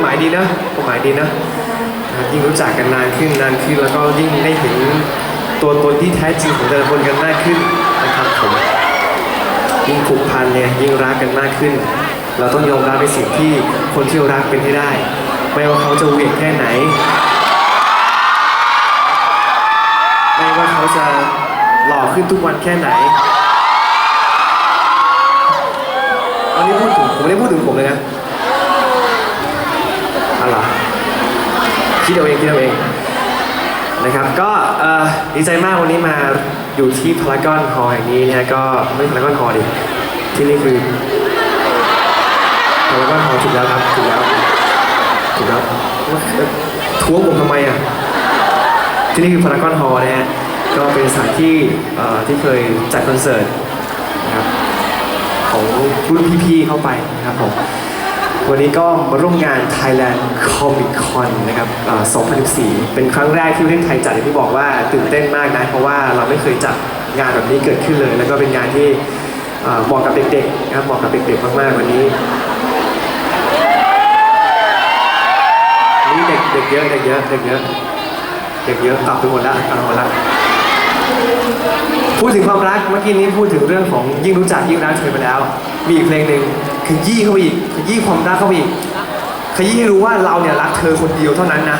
หมายดีนะหมายดีนะยิ่งรู้จักกันนานขึ้นนานขึ้นแล้วก็ยิ่งได้เห็นตัวตนที่แท้จริงของแต่ละคนกันมากขึ้นนะครับผมยิ่งผูกพันเนี่ยยิ่งรักกันมากขึ้น เราต้องยอมรับในสิ่งที่คนที่เรารักเป็นให้ได้ ไม่ว่าเขาจะเหวี่ยงแค่ไหน ไม่ว่าเขาจะหล่อขึ้นทุกวันแค่ไหนอันนี้พูดถึงผมไม่ได้พูดถึงผมเลยนะ อะไรอคิดเอาเองคิดเอาเองนะครับก็เอ่อดีใจมากวันนี้มาอยู่ที่พารากอนฮอลล์แห่งนี้นะฮะก็ไม่พารากอนฮอลล์ดิที่นี่คือพารากอนฮอลล์ถูกแล้วครับถูกแล้วถูกแล้วท้วงผมทำไมอะที่นี่คือพารากอนฮอลล์นะฮะก็เป็นสถานที่เอ่อที่เคยจัดคอนเสิร์ตนะครับของรุ่นพี่ๆเข้าไปนะครับผม วันนี้ก็มาร่วมงาน Thailand Comic Con นะครับเอ่อ2014 เป็นครั้งแรกที่ประเทศไทยจัดอย่างที่บอกว่าตื่นเต้นมากนะ เพราะว่าเราไม่เคยจัดงานแบบนี้เกิดขึ้นเลย แล้วก็เป็นงานที่เหมาะกับเด็กๆนะครับเหมาะกับเด็กๆมากๆ วันนี้นี่เด็กเด็กเยอะเด็กเยอะเด็กเยอะเด็กเยอะกลับไปหมดละกลับไปหมดละพูดถึงความรักเมื่อกี้นี้พูดถึงเรื่องของยิ่งรู้จักยิ่งรักเธอไปแล้ว มีอีกเพลงหนึ่ง ขยี้เข้าไปอีกขยี้ความรักเข้าไปอีกขยี้ให้รู้ว่าเราเนี่ยรักเธอคนเดียวเท่านั้นนะ